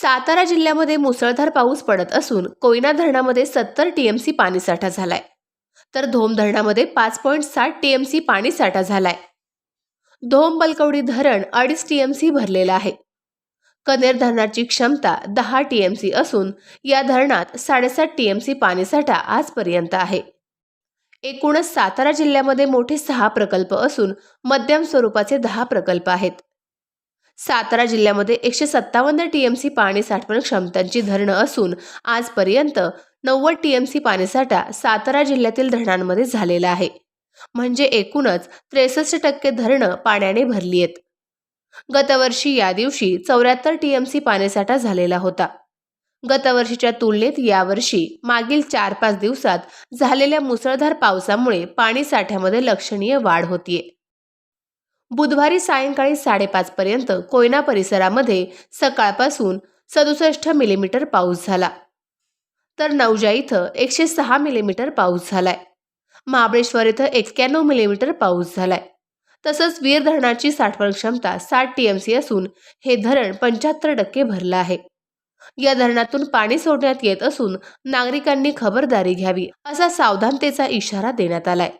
सातारा जिल्ह्यामध्ये मुसळधार पाऊस पडत असून कोयना धरणामध्ये सत्तर टीएमसी पाणीसाठा झालाय. तर धोम धरणामध्ये पाच पॉईंट साठ टीएमसी पाणीसाठा झालाय. धोम बलकवडी धरण अडीच टीएमसी भरलेलं आहे. कनेर धरणाची क्षमता दहा टीएमसी असून या धरणात साडेसात टीएमसी पाणीसाठा आजपर्यंत आहे. एकूणच सातारा जिल्ह्यामध्ये मोठे सहा प्रकल्प असून मध्यम स्वरूपाचे दहा प्रकल्प आहेत. सातारा जिल्ह्यामध्ये एकशे सत्तावन्न टीएमसी पाणी साठवण क्षमतांची धरणं असून आजपर्यंत नव्वद टीएमसी पाणीसाठा सातारा जिल्ह्यातील धरणांमध्ये झालेला आहे. म्हणजे एकूणच त्रेसष्ट टक्के धरणं पाण्याने भरली आहेत. गतवर्षी या दिवशी चौऱ्याहत्तर टीएमसी पाणीसाठा झालेला होता. गतवर्षीच्या तुलनेत यावर्षी मागील चार पाच दिवसात झालेल्या मुसळधार पावसामुळे पाणी साठ्यामध्ये लक्षणीय वाढ होतीये. बुधवारी सायंकाळी साडेपाच पर्यंत कोयना परिसरामध्ये सकाळपासून सदुसष्ट मिलीमीटर पाऊस झाला. तर नवजा इथं एकशे सहा मिलीमीटर पाऊस झालाय. महाबळेश्वर इथं एक्क्याण्णव मिलीमीटर पाऊस झालाय. तसंच वीर धरणाची साठवण क्षमता साठ टीएमसी असून हे धरण पंच्याहत्तर टक्के भरलं आहे. या धरणातून पाणी सोडण्यात येत असून नागरिकांनी खबरदारी घ्यावी असा सावधानतेचा इशारा देण्यात आलाय.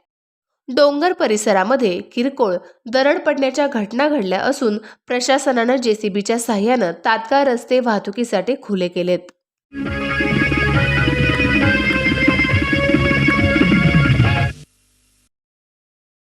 डोंगर परिसरामध्ये किरकोळ दरड पडण्याच्या घटना घडल्या असून प्रशासनानं जेसीबीच्या साह्यानं तात्काळ रस्ते वाहतुकीसाठी खुले केलेत.